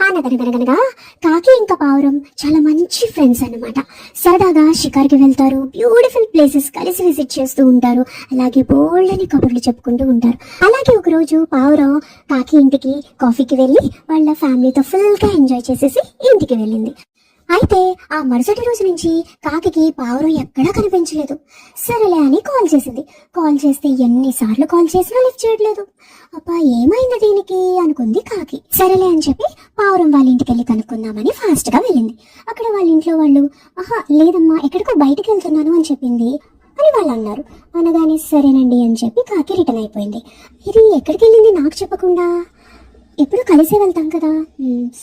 అనగనగనగనగా కాకి ఇంకా పావురం చాలా మంచి ఫ్రెండ్స్ అన్నమాట. సరదాగా షికార్కి వెళ్తారు బ్యూటిఫుల్ ప్లేసెస్ కలిసి విజిట్ చేస్తూ ఉంటారు. అలాగే బోల్డని కబుర్లు చెప్పుకుంటూ ఉంటారు. అలాగే ఒక రోజు పావురం కాకి ఇంటికి కాఫీకి వెళ్ళి వాళ్ళ ఫ్యామిలీతో ఫుల్గా ఎంజాయ్ చేసేసి ఇంటికి వెళ్ళింది. అయితే ఆ మరుసటి రోజు నుంచి కాకి పావురం ఎక్కడా కనిపించలేదు. సరేలే అని కాల్ చేసింది. కాల్ చేస్తే ఎన్నిసార్లు కాల్ చేసినా లిఫ్ట్ చేయట్లేదు. అబ్బా ఏమైంది దీనికి? అనుకుంది కాకి. సరేలే అని చెప్పి పావురం వాళ్ళ ఇంటికి వెళ్ళి కనుక్కుందామని ఫాస్ట్గా వెళ్ళింది. అక్కడ వాళ్ళ ఇంట్లో వాళ్ళు ఆహా లేదమ్మా ఎక్కడికో బయటికి వెళ్తున్నాను అని చెప్పింది అని వాళ్ళు అన్నారు. అనగానే సరేనండి అని చెప్పి కాకి రిటర్న్ అయిపోయింది. ఇది ఎక్కడికి వెళ్ళింది నాకు చెప్పకుండా? ఎప్పుడు కలిసే వెళ్తాం కదా.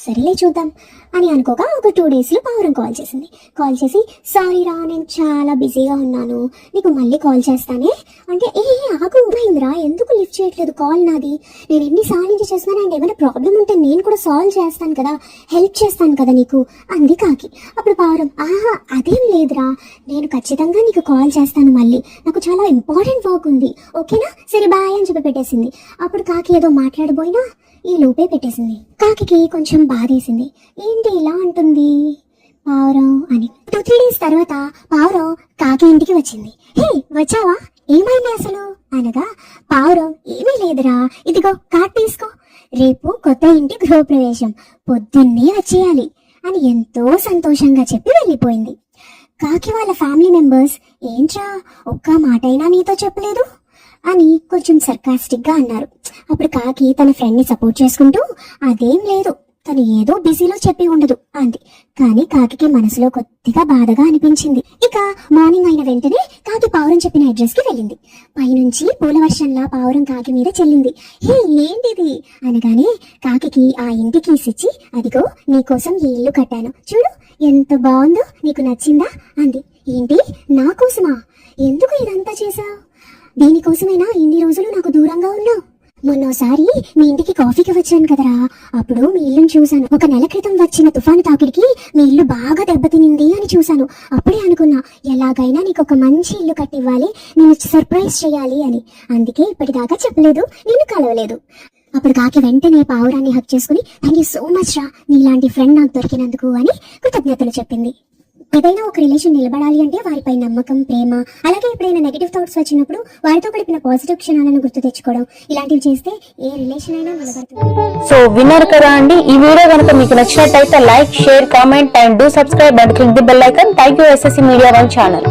సరేలే చూద్దాం అని అనుకోగా ఒక టూ డేస్లో పావురం కాల్ చేసింది. కాల్ చేసి సారీ రా నేను చాలా బిజీగా ఉన్నాను. నీకు మళ్ళీ కాల్ చేస్తానే? అంటే ఏ ఆకు ఉమైందిరా ఎందుకు లిఫ్ట్ చేయట్లేదు కాల్ నాది? నేను ఎన్నిసార్లు నుంచి చేస్తున్నాను అండ్ ఏమైనా ప్రాబ్లం ఉంటే నేను కూడా సాల్వ్ చేస్తాను కదా. హెల్ప్ చేస్తాను కదా నీకు. అంది కాకి. అప్పుడు పావురం ఆహా అదేం లేదురా. నేను ఖచ్చితంగా నీకు కాల్ చేస్తాను మళ్ళీ. నాకు చాలా ఇంపార్టెంట్ వర్క్ ఉంది. ఓకేనా? సరే బాయ్ అని చెప్పి పెట్టేసింది. అప్పుడు కాకి ఏదో మాట్లాడబోయినా ఈ లోపే పెట్టేసింది. కాకి కొంచెం బాధేసింది. ఏంటి ఇలా అంటుంది? పావురం అని. టూ త్రీ డేస్ తర్వాత పావురం కాకి ఇంటికి వచ్చింది. హే వచ్చావా? ఏమైంది అసలు? అనగా పావురం ఏమీ లేదురా. ఇదిగో కార్డ్ తీసుకో. రేపు కొత్త ఇంటి గృహప్రవేశం. పొద్దున్నే వచ్చేయాలి. అని ఎంతో సంతోషంగా చెప్పి వెళ్ళిపోయింది. కాకి వాళ్ళ ఫ్యామిలీ మెంబర్స్ ఏంట్రా? ఒక్క మాటైనా నీతో చెప్పలేదు? అని కొంచెం సర్కాస్టిక్గా అన్నారు. అప్పుడు కాకి తన ఫ్రెండ్ని సపోర్ట్ చేసుకుంటూ అదేం లేదు తను ఏదో బిజీలో చెప్పి ఉండదు అంది. కానీ కాకి మనసులో కొద్దిగా బాధగా అనిపించింది. ఇక మార్నింగ్ అయిన వెంటనే కాకి పావురం చెప్పిన అడ్రస్కి వెళ్ళింది. పైనుంచి పూల వర్షంలా పావురం కాకి మీద చెల్లింది. హే ఏంటిది? అనగానే కాకి ఆ ఇంటి కీస్ ఇచ్చి అదిగో నీకోసం ఈ ఇల్లు కట్టాను. చూడు ఎంత బాగుందో నీకు నచ్చిందా? అంది. ఏంటి? నా కోసమా? ఎందుకు ఇదంతా చేశావు? దీనికోసమైనా ఇన్ని రోజులు నాకు దూరంగా ఉన్నావు మొన్నోసారి మీ ఇంటికి కాఫీకి వచ్చాను కదరా. అప్పుడు మీ ఇల్లుని చూశాను. ఒక నెల క్రితం వచ్చిన తుఫాను తాకిడికి మీ ఇల్లు బాగా దెబ్బతినింది అని చూశాను. అప్పుడే అనుకున్నా ఎలాగైనా నీకు ఒక మంచి ఇల్లు కట్టివ్వాలి నేను సర్ప్రైజ్ చేయాలి అని. అందుకే ఇప్పటిదాకా చెప్పలేదు నేను కలవలేదు. అప్పుడు కాకి వెంటనే పావురాన్ని హక్ చేసుకుని థ్యాంక్ యూ సో మచ్ రా నీలాంటి ఫ్రెండ్ నాకు దొరికినందుకు అని కృతజ్ఞతలు చెప్పింది. ఏదైనా ఒక రిలేషన్ నిలబడాలి అంటే వారిపై నమ్మకం ప్రేమ అలాగే ఎప్పుడైనా నెగిటివ్ థాట్స్ వచ్చినప్పుడు వారితో గడిపిన పాజిటివ్ క్షణాలను గుర్తు తెచ్చుకోవడం. ఇలాంటివి చేస్తే ఏ రిలేషన్ అయినా నిలబడుతుంది. సో విన్నారు కదా అండి. ఈ వీడియో కనుక మీకు నచ్చినట్టయితే like share comment and do subscribe and click the bell icon thank you SSC media one channel